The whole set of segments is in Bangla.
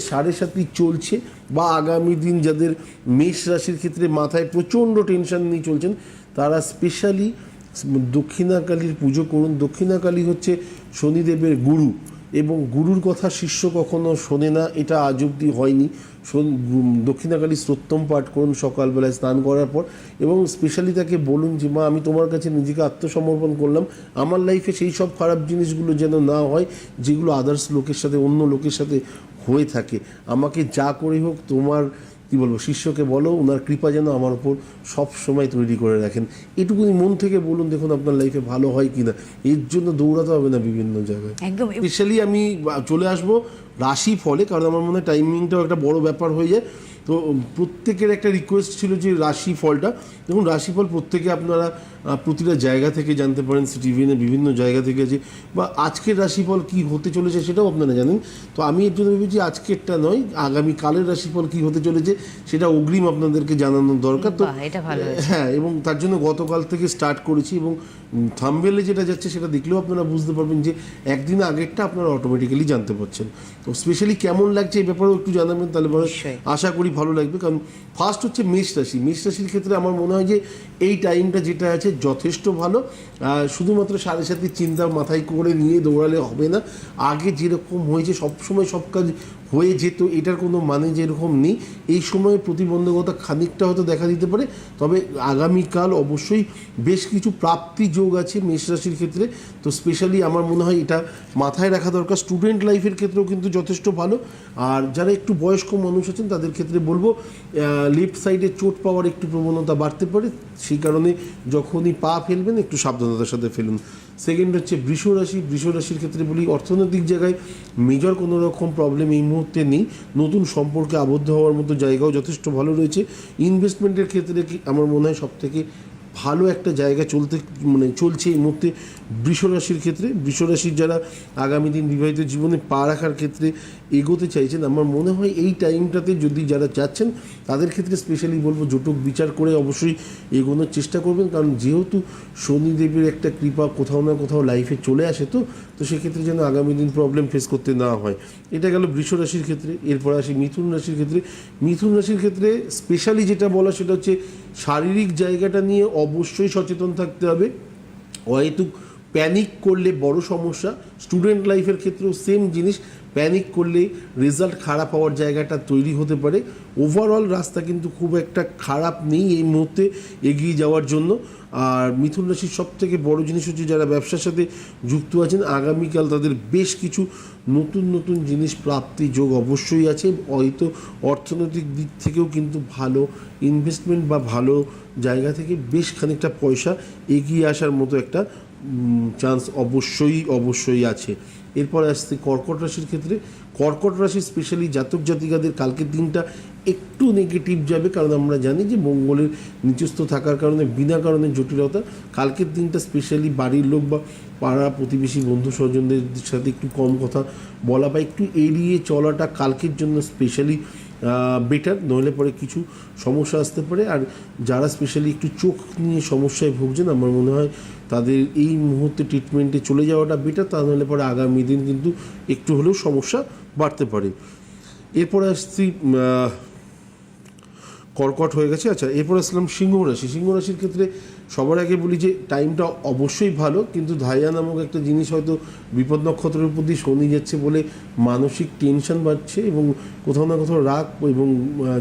সাড়ে সাতই চলছে বা আগামী দিন যাদের মেষ রাশির ক্ষেত্রে মাথায় প্রচণ্ড টেনশন নিয়ে চলছেন, তারা স্পেশালি দক্ষিণাকালীর পুজো করুন। দক্ষিণাকালী হচ্ছে শনিদেবের গুরু। এবং গুরুর কথা শিষ্য কখনো শোনে না, এটা আজ অব্দি হয়নি। দক্ষিণাকালী সত্যম পাঠ করুন সকালবেলায় স্নান করার পর এবং স্পেশালি তাকে বলুন যে, মা, আমি তোমার কাছে নিজেকে আত্মসমর্পণ করলাম। আমার লাইফে সেই সব খারাপ জিনিসগুলো যেন না হয়, যেগুলো আদার্স লোকের সাথে, অন্য লোকের সাথে হয়ে থাকে। আমাকে যা করে হোক, তোমার কি বলব শিষ্যকে বলো ওনার কৃপা যেন আমার উপর সব সময় তৈরি করে রাখেন। এটুকুনি মন থেকে বলুন দেখুন আপনার লাইফে ভালো হয় কিনা। এর জন্য দৌড়াতে হবে না বিভিন্ন জায়গায়। একদম। স্পেশালি আমি চলে আসব রাশি ফলে কারণ আমার মনে হয় টাইমিংটাও একটা বড় ব্যাপার হয়ে যায়। তো প্রত্যেকের একটা রিকোয়েস্ট ছিল যে রাশি ফলটা দেখুন রাশি ফল প্রত্যেকে আপনারা প্রতিটা জায়গা থেকে জানতে পারেন সিটিভিনে বিভিন্ন জায়গা থেকে যে বা আজকের রাশিফল কি হতে চলেছে সেটাও আপনারা জানেন। তো আমি এর জন্য ভেবেছি আজকেরটা নয় আগামী কালের রাশিফল কি হতে চলেছে সেটা অগ্রিম আপনাদেরকে জানানোর দরকার। তো হয়েছে। হ্যাঁ এবং তার জন্য গতকাল থেকে স্টার্ট করেছি এবং থামবেলে যেটা যাচ্ছে সেটা দেখলেও আপনারা বুঝতে পারবেন যে একদিন আগেরটা আপনারা অটোমেটিক্যালি জানতে পারছেন। তো স্পেশালি কেমন লাগছে এই ব্যাপারেও একটু জানাবেন তাহলে আশা করি ভালো লাগবে। কারণ ফার্স্ট হচ্ছে মেষ রাশি। মেষ রাশির ক্ষেত্রে আমার মনে হয় যে এই টাইমটা যেটা আছে যথেষ্ট ভালো শুধুমাত্র সাথে সাথে চিন্তা মাথায় করে নিয়ে দৌড়ালে হবে না। আগে যেরকম হয়েছে, সবসময় সব কাজ হয়ে যেত, এটার কোনো মানে যেরকম নেই। এই সময়ে প্রতিবন্ধকতা খানিকটা হয়তো দেখা দিতে পারে, তবে আগামীকাল অবশ্যই বেশ কিছু প্রাপ্তি যোগ আছে মেষ রাশির ক্ষেত্রে। তো স্পেশালি আমার মনে হয় এটা মাথায় রাখা দরকার। স্টুডেন্ট লাইফের ক্ষেত্রেও কিন্তু যথেষ্ট ভালো। আর যারা একটু বয়স্ক মানুষ আছেন, তাদের ক্ষেত্রে বলব লেফট সাইডে চোট পাওয়ার একটু প্রবণতা বাড়তে পারে। সেই কারণে যখনই পা ফেলবেন, একটু সাবধানতার সাথে ফেলুন। সেকেন্ড হচ্ছে বৃষ রাশি। বৃষ রাশির ক্ষেত্রে বলি, অর্থনৈতিক জায়গায় মেজর কোনো রকম প্রবলেম এই মুহূর্তে নেই। নতুন সম্পর্কে আবদ্ধ হওয়ার মতো জায়গাও যথেষ্ট ভালো রয়েছে। ইনভেস্টমেন্টের ক্ষেত্রে কি আমার মনে হয় সব থেকে ভালো একটা জায়গা চলতে মানে চলছে এই মুহূর্তে বৃষ রাশির ক্ষেত্রে। বৃষ রাশির যারা আগামী দিন বিবাহিত জীবনে পা রাখার ক্ষেত্রে এগোতে চাইছেন, আমার মনে হয় এই টাইমটাতে যদি যারা চাচ্ছেন তাদের ক্ষেত্রে স্পেশালি বলব জটক বিচার করে অবশ্যই এগোনোর চেষ্টা করবেন। কারণ যেহেতু শনিদেবের একটা কৃপা কোথাও না কোথাও লাইফে চলে আসে তো তো সেক্ষেত্রে যেন আগামী দিন প্রবলেম ফেস করতে না হয়। এটা গেল বৃষ রাশির ক্ষেত্রে। এরপর আসি মিথুন রাশির ক্ষেত্রে। মিথুন রাশির ক্ষেত্রে স্পেশালি যেটা বলা সেটা হচ্ছে শারীরিক জায়গাটা নিয়ে অবশ্যই সচেতন থাকতে হবে। অহেতুক প্যানিক করলে বড় সমস্যা। স্টুডেন্ট লাইফের ক্ষেত্রেও সেম জিনিস। প্যানিক করলে রেজাল্ট খারাপ হওয়ার জায়গাটা তৈরি হতে পারে। ওভারঅল রাস্তা কিন্তু খুব একটা খারাপ নেই এই মুহূর্তে এগিয়ে যাওয়ার জন্য। আর মিথুন রাশির সব থেকে বড় জিনিস হচ্ছে যারা ব্যবসার সাথে যুক্ত আছেন, আগামীকাল তাদের বেশ কিছু নতুন নতুন জিনিস প্রাপ্তি যোগ অবশ্যই আছে। হয়তো অর্থনৈতিক দিক থেকেও কিন্তু ভালো ইনভেস্টমেন্ট বা ভালো জায়গা থেকে বেশ খানিকটা পয়সা এগিয়ে আসার মতো একটা চান্স অবশ্যই অবশ্যই আছে। এরপর আসছে কর্কট রাশির ক্ষেত্রে। কর্কট রাশি স্পেশালি জাতক জাতিকাদের কালকের দিনটা একটু নেগেটিভ যাবে, কারণ আমরা জানি যে মঙ্গলের নিচস্থ থাকার কারণে, বিনা কারণে জটিলতা। কালকের দিনটা স্পেশালি বাড়ির লোক বা পাড়া প্রতিবেশী বন্ধু স্বজনদের সাথে একটু কম কথা বলা বা একটু এড়িয়ে চলাটা কালকের জন্য স্পেশালি বেটার নইলে পরে কিছু সমস্যা আসতে পারে। আর যারা স্পেশালি একটু চোখ নিয়ে সমস্যায় ভুগছেন, আমার মনে হয় তাদের এই মুহূর্তে ট্রিটমেন্টে চলে যাওয়াটা বেটার তা নাহলে পরে আগামী দিন কিন্তু একটু হলেও সমস্যা বাড়তে পারে। এরপরে আসছি কর্কট হয়ে গেছে। আচ্ছা এরপর আসলাম সিংহ রাশি। সিংহ রাশির ক্ষেত্রে সবার আগে বলি যে টাইমটা অবশ্যই ভালো, কিন্তু ধাইয়া নামক একটা জিনিস হয়তো বিপদ নক্ষত্রের দিয়ে শনি যাচ্ছে বলে মানসিক টেনশন বাড়ছে এবং কোথাও না কোথাও রাগ এবং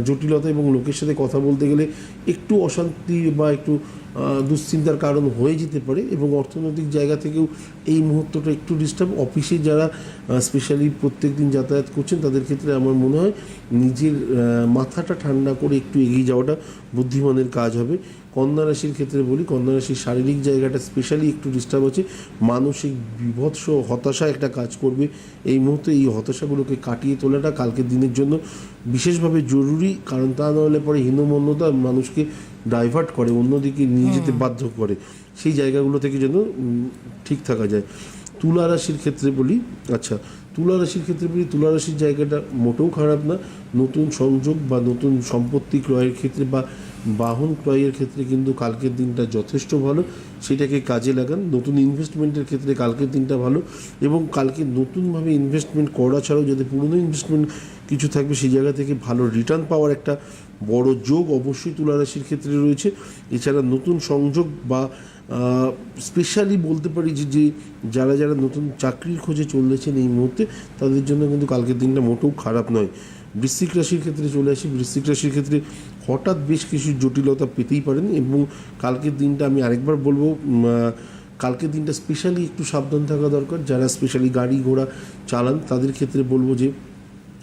জটিলতা এবং লোকের সাথে কথা বলতে গেলে একটু অশান্তি বা একটু দুশ্চিন্তার কারণ হয়ে যেতে পারে এবং অর্থনৈতিক জায়গা থেকেও এই মুহূর্তটা একটু ডিস্টার্ব অফিসে যারা স্পেশালি প্রত্যেক দিন যাতায়াত করছেন তাদের ক্ষেত্রে আমার মনে হয় নিজের মাথাটা ঠান্ডা করে একটু এগিয়ে যাওয়াটা বুদ্ধিমানের কাজ হবে। কন্যা রাশির ক্ষেত্রে বলি কন্যা রাশির শারীরিক জায়গাটা স্পেশালি একটু ডিস্টার্ব আছে মানসিক বিভৎস হতাশা একটা কাজ করবে। এই মুহূর্তে এই হতাশাগুলোকে কাটিয়ে তোলাটা কালকের দিনের জন্য বিশেষভাবে জরুরি। কারণ তা নাহলে পরে হীনমন্যতা মানুষকে ডাইভার্ট করে অন্যদিকে নিয়ে যেতে বাধ্য করে। সেই জায়গাগুলো থেকে যেন ঠিক থাকা যায়। তুলা রাশির ক্ষেত্রে বলি আচ্ছা তুলা রাশির ক্ষেত্রে বলি, তুলা রাশির জায়গাটা মোটেও খারাপ না। নতুন সংযোগ বা নতুন সম্পত্তি ক্রয়ের ক্ষেত্রে বা বাহন ক্রয়ের ক্ষেত্রে কিন্তু কালকের দিনটা যথেষ্ট ভালো, সেটাকে কাজে লাগান। নতুন ইনভেস্টমেন্টের ক্ষেত্রে কালকের দিনটা ভালো এবং কালকে নতুনভাবে ইনভেস্টমেন্ট করা ছাড়াও যদি পুরনো ইনভেস্টমেন্ট কিছু থাকবে, সেই জায়গা থেকে ভালো রিটার্ন পাওয়ার একটা বড় যোগ অবশ্যই তুলা রাশির ক্ষেত্রে রয়েছে। এছাড়া নতুন সংযোগ বা স্পেশালি বলতে পারি যে যে যারা যারা নতুন চাকরির খোঁজে চলেছেন এই মুহূর্তে, তাদের জন্য কিন্তু কালকের দিনটা মোটেও খারাপ নয়। বৃশ্চিক রাশির ক্ষেত্রে চলে আসি। বৃশ্চিক রাশির ক্ষেত্রে হঠাৎ বেশ কিছু জটিলতা পেতেই পারেন এবং কালকের দিনটা আমি আরেকবার বলব কালকের দিনটা স্পেশালি একটু সাবধান থাকা দরকার। যারা স্পেশালি গাড়ি ঘোড়া চালান, তাদের ক্ষেত্রে বলব যে,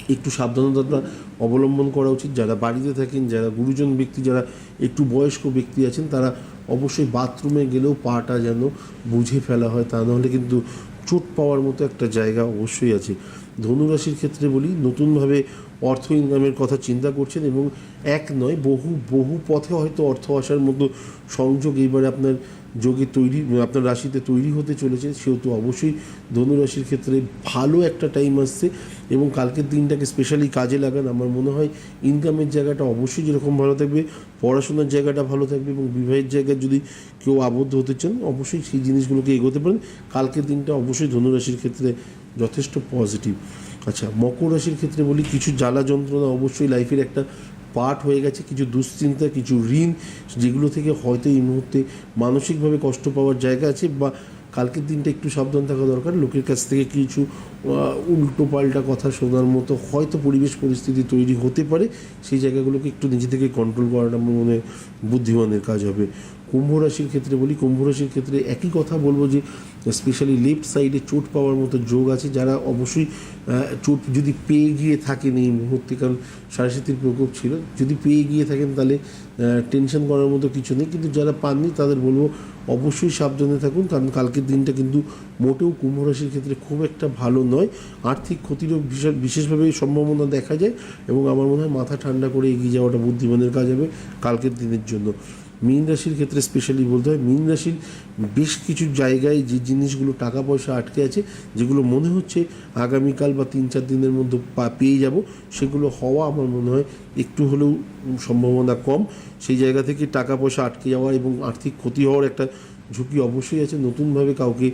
একটু সাবধানতা অবলম্বন করা উচিত। যারা বাড়িতে থাকেন, যারা গুরুজন ব্যক্তি, যারা একটু বয়স্ক ব্যক্তি আছেন, তারা অবশ্যই বাথরুমে গেলেও পাটা যেন বুঝে ফেলা হয় তা, নাহলে কিন্তু চোট পাওয়ার মতো একটা জায়গা অবশ্যই আছে। ধনুরাশির ক্ষেত্রে বলি, নতুনভাবে অর্থ ইনকামের কথা চিন্তা করছেন এবং এক নয়, বহু বহু পথে হয়তো অর্থ আসার মতো সংযোগ এইবারে আপনার যোগে তৈরি, আপনার রাশিতে তৈরি হতে চলেছে সেহেতু অবশ্যই ধনুরাশির ক্ষেত্রে ভালো একটা টাইম আসছে এবং কালকের দিনটাকে স্পেশালি কাজে লাগান। আমার মনে হয় ইনকামের জায়গাটা অবশ্যই যেরকম ভালো থাকবে, পড়াশোনার জায়গাটা ভালো থাকবে এবং বিবাহের জায়গায় যদি কেউ আবদ্ধ হতে চান, অবশ্যই সেই জিনিসগুলোকে এগোতে পারেন। কালকের দিনটা অবশ্যই ধনুরাশির ক্ষেত্রে যথেষ্ট পজিটিভ আচ্ছা মকর রাশির ক্ষেত্রে বলি, কিছু জ্বালা যন্ত্রণা অবশ্যই লাইফের একটা পার্ট হয়ে গেছে, কিছু দুশ্চিন্তা, কিছু ঋণ, যেগুলো থেকে হয়তো এই মুহূর্তে মানসিকভাবে কষ্ট পাওয়ার জায়গা আছে বা কালকের দিনটা একটু সাবধান থাকা দরকার। লোকের কাছ থেকে কিছু উল্টো পাল্টা কথা শোনার মতো হয়তো পরিবেশ পরিস্থিতি তৈরি হতে পারে। সেই জায়গাগুলোকে একটু নিজে থেকে কন্ট্রোল করাটা মনে বুদ্ধিমানের কাজ হবে। কুম্ভ রাশির ক্ষেত্রে বলি, কুম্ভ রাশির ক্ষেত্রে একই কথা বলব যে স্পেশালি লেফট সাইডে চোট পাওয়ার মতো যোগ আছে, যারা অবশ্যই চোট যদি পেয়ে গিয়ে থাকেন এই মুহূর্তে, কারণ সারাশীতির প্রকোপ ছিল, যদি পেয়ে গিয়ে থাকেন তাহলে টেনশন করার মতো কিছু নেই, কিন্তু যারা পাননি তাদের বলব অবশ্যই সাবধানে থাকুন, কারণ কালকের দিনটা কিন্তু মোটেও কুম্ভ রাশির ক্ষেত্রে খুব একটা ভালো নয়। আর্থিক ক্ষতিরও বিশেষ বিশেষভাবে সম্ভাবনা দেখা যায় এবং আমার মনে হয় মাথা ঠান্ডা করে এগিয়ে যাওয়াটা বুদ্ধিমানের কাজ হবে কালকের দিনের জন্য। মীন রাশির ক্ষেত্রে স্পেশালি বলতে হয়, মীন রাশির বেশ কিছু জায়গায় যে জিনিসগুলো টাকা পয়সা আটকে আছে, যেগুলো মনে হচ্ছে আগামীকাল বা তিন চার দিনের মধ্যে পেয়ে যাব, সেগুলো হওয়া আমার মনে হয় একটু হলেও সম্ভাবনা কম। সেই জায়গা থেকে টাকা পয়সা আটকে যাওয়া এবং আর্থিক ক্ষতি হওয়ার একটা ঝুঁকি অবশ্যই আছে, নতুনভাবে কাউকে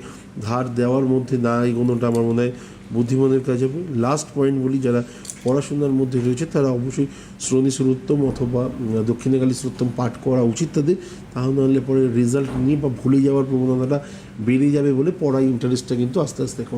ধার দেওয়ার মধ্যে না এগোনোটা আমার মনে হয় বুদ্ধিমানের কাজ হবে লাস্ট পয়েন্ট বলি, যারা পড়াশোনার মধ্যে রয়েছে, তারা অবশ্যই শ্রোণী সুরোত্তম অথবা দক্ষিণে দক্ষিণাকালী সুরোত্তম পাঠ করা উচিত তাদের। তাহলে নাহলে পরে রেজাল্ট নিয়ে বা ভুলে যাওয়ার প্রবণতাটা বেড়ে যাবে বলে পড়ায় ইন্টারেস্টটা কিন্তু আস্তে আস্তে কম।